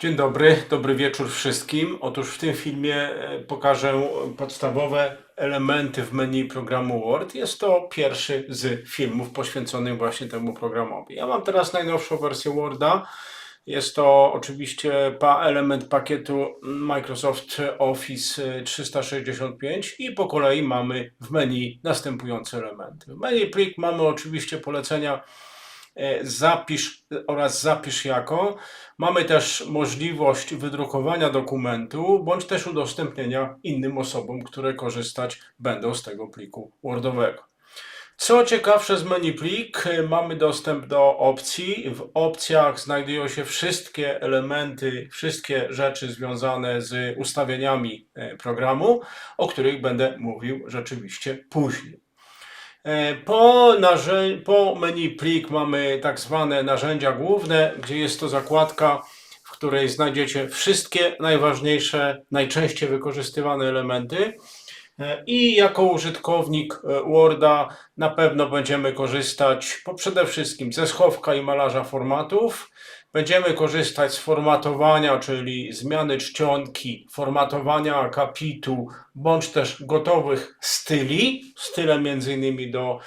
Dzień dobry, dobry wieczór wszystkim. Otóż w tym filmie e, pokażę podstawowe elementy w menu programu Word. Jest to pierwszy z filmów poświęconych właśnie temu programowi. Ja mam teraz najnowszą wersję Worda. Jest to oczywiście element pakietu Microsoft Office 365 i po kolei mamy w menu następujące elementy. W menu plik mamy oczywiście polecenia e, zapisz oraz zapisz jako. Mamy też możliwość wydrukowania dokumentu bądź też udostępnienia innym osobom, które korzystać będą z tego pliku Wordowego. Co ciekawsze z menu plik, y, mamy dostęp do opcji. W opcjach znajdują się wszystkie elementy, wszystkie rzeczy związane z ustawieniami y, programu, o których będę mówił rzeczywiście później. E, Po, po menu plik mamy tak zwane narzędzia główne, gdzie jest to zakładka, w której znajdziecie wszystkie najważniejsze, najczęściej wykorzystywane elementy. E, I jako użytkownik e, Worda na pewno będziemy korzystać po przede wszystkim ze schowka i malarza formatów. Będziemy korzystać z formatowania, czyli zmiany czcionki, formatowania akapitu, bądź też gotowych styli, style między innymi do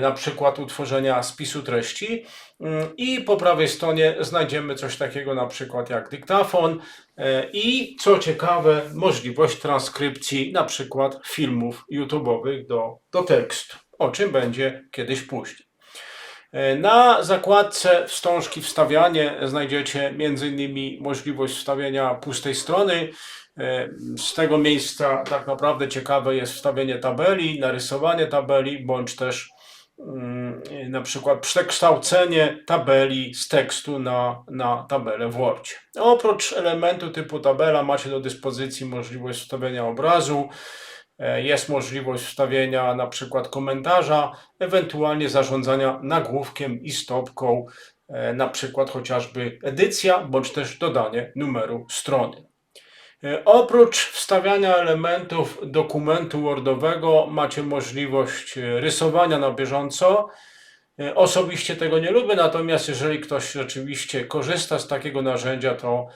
na przykład utworzenia spisu treści. Mm, I po prawej stronie znajdziemy coś takiego na przykład jak dyktafon e, i co ciekawe, możliwość transkrypcji na przykład filmów YouTube'owych do, do tekstu, o czym będzie kiedyś później. E, Na zakładce wstążki wstawianie znajdziecie m.in. możliwość wstawienia pustej strony. Z tego miejsca tak naprawdę ciekawe jest wstawienie tabeli, narysowanie tabeli, bądź też na przykład przekształcenie tabeli z tekstu na, na tabelę w Wordzie. Oprócz elementu typu tabela macie do dyspozycji możliwość wstawienia obrazu, e, jest możliwość wstawienia na przykład komentarza, ewentualnie zarządzania nagłówkiem i stopką, e, na przykład chociażby edycja, bądź też dodanie numeru strony. E, Oprócz wstawiania elementów dokumentu Wordowego macie możliwość e, rysowania na bieżąco. E, Osobiście tego nie lubię, natomiast jeżeli ktoś rzeczywiście korzysta z takiego narzędzia, to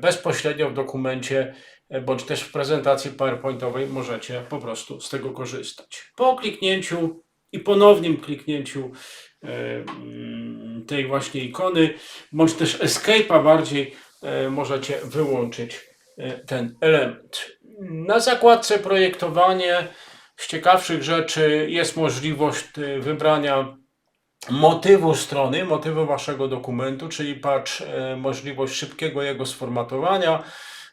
bezpośrednio w dokumencie bądź też w prezentacji PowerPointowej możecie po prostu z tego korzystać. Po kliknięciu i ponownym kliknięciu mm, tej właśnie ikony, bądź też escape'a bardziej, możecie wyłączyć ten element. Na zakładce projektowanie z ciekawszych rzeczy jest możliwość e, wybrania motywu strony, motywu waszego dokumentu, czyli patrz e, możliwość szybkiego jego sformatowania.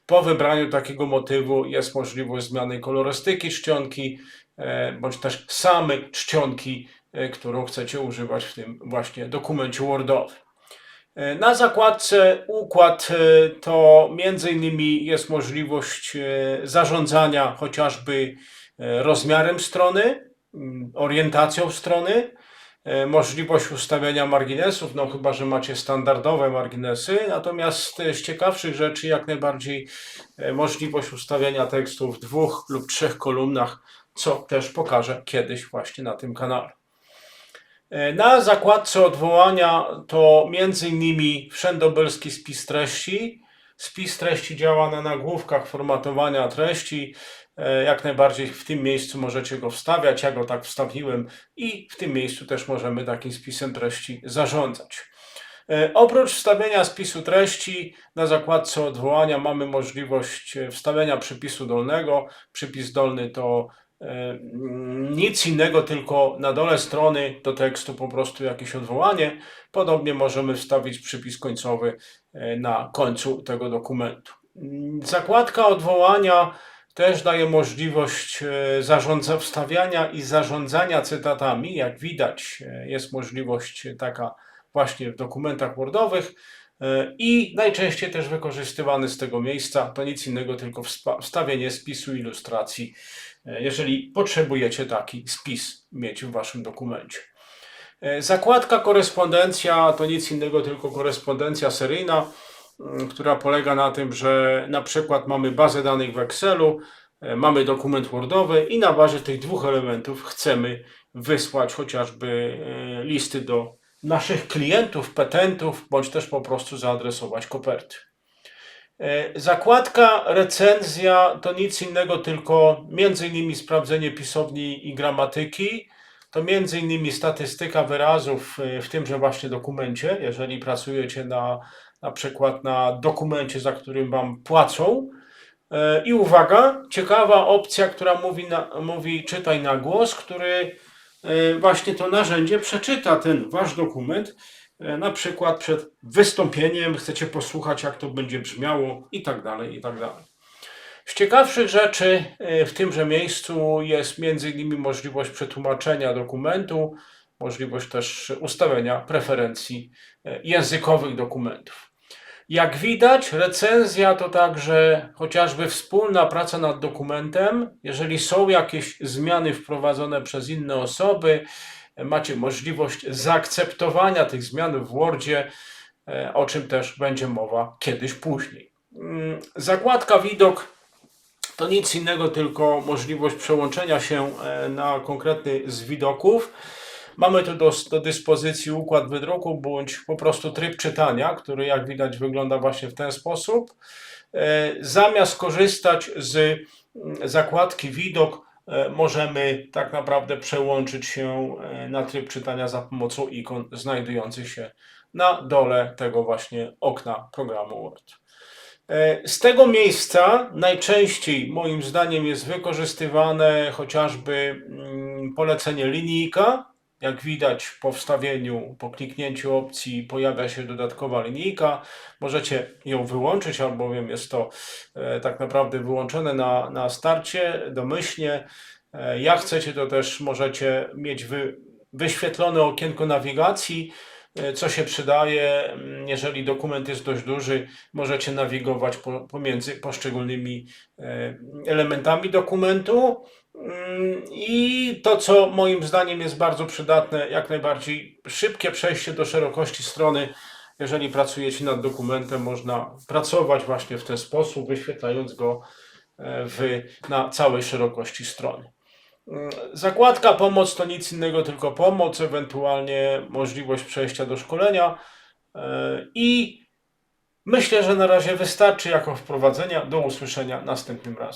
Po wybraniu takiego motywu jest możliwość zmiany kolorystyki czcionki, e, bądź też samej czcionki, e, którą chcecie używać w tym właśnie dokumencie Wordowym. E, Na zakładce układ e, to między innymi jest możliwość e, zarządzania chociażby rozmiarem strony, mm, orientacją strony, możliwość ustawienia marginesów, no chyba, że macie standardowe marginesy, natomiast z ciekawszych rzeczy jak najbardziej możliwość ustawienia tekstu w dwóch lub trzech kolumnach, co też pokażę kiedyś właśnie na tym kanale. E, Na zakładce odwołania to m.in. wszędobylski spis treści. Spis treści działa na nagłówkach formatowania treści. E, Jak najbardziej w tym miejscu możecie go wstawiać. Ja go tak wstawiłem i w tym miejscu też możemy takim spisem treści zarządzać. E, Oprócz wstawienia spisu treści na zakładce odwołania mamy możliwość wstawienia przypisu dolnego. Przypis dolny to nic innego, tylko na dole strony do tekstu po prostu jakieś odwołanie. Podobnie możemy wstawić przypis końcowy e, na końcu tego dokumentu. Zakładka odwołania też daje możliwość e, zarządza, wstawiania i zarządzania cytatami. Jak widać, e, jest możliwość taka właśnie w dokumentach Wordowych. E, I najczęściej też wykorzystywany z tego miejsca to nic innego, tylko wstawienie spisu ilustracji, e, jeżeli potrzebujecie taki spis mieć w waszym dokumencie. E, Zakładka korespondencja to nic innego, tylko korespondencja seryjna, mm, która polega na tym, że na przykład mamy bazę danych w Excelu, mamy dokument Wordowy i na bazie tych dwóch elementów chcemy wysłać chociażby listy do naszych klientów, petentów, bądź też po prostu zaadresować koperty. E, Zakładka recenzja to nic innego, tylko między innymi sprawdzenie pisowni i gramatyki. To między innymi statystyka wyrazów e, w tymże właśnie dokumencie. Jeżeli pracujecie na, na przykład na dokumencie, za którym Wam płacą. E, I uwaga, ciekawa opcja, która mówi, na, mówi czytaj na głos, który właśnie to narzędzie przeczyta ten Wasz dokument E, na przykład przed wystąpieniem, chcecie posłuchać, jak to będzie brzmiało, i tak dalej, i tak dalej. Z ciekawszych rzeczy e, w tymże miejscu jest m.in. możliwość przetłumaczenia dokumentu, możliwość też ustawienia preferencji e, językowych dokumentów. Jak widać, recenzja to także chociażby wspólna praca nad dokumentem. Jeżeli są jakieś zmiany wprowadzone przez inne osoby, macie możliwość zaakceptowania tych zmian w Wordzie, e, o czym też będzie mowa kiedyś później. Mm, Zakładka widok to nic innego, tylko możliwość przełączenia się e, na konkretny z widoków. Mamy tu do, do dyspozycji układ wydruku bądź po prostu tryb czytania, który jak widać wygląda właśnie w ten sposób. E, Zamiast korzystać z mm, zakładki widok, e, możemy tak naprawdę przełączyć się e, na tryb czytania za pomocą ikon znajdujących się na dole tego właśnie okna programu Word. Z tego miejsca najczęściej moim zdaniem jest wykorzystywane chociażby mm, polecenie linijka. Jak widać po wstawieniu, po kliknięciu opcji pojawia się dodatkowa linijka. Możecie ją wyłączyć, albowiem jest to e, tak naprawdę wyłączone na, na starcie domyślnie. E, Jak chcecie, to też możecie mieć wy, wyświetlone okienko nawigacji. E, Co się przydaje, mm, jeżeli dokument jest dość duży, możecie nawigować po, pomiędzy poszczególnymi elementami dokumentu. I to, co moim zdaniem jest bardzo przydatne, jak najbardziej szybkie przejście do szerokości strony. Jeżeli pracujecie nad dokumentem, można pracować właśnie w ten sposób, wyświetlając go e, w, na całej szerokości strony. Zakładka pomoc to nic innego, tylko pomoc, ewentualnie możliwość przejścia do szkolenia. E, I myślę, że na razie wystarczy jako wprowadzenia. Do usłyszenia następnym razem.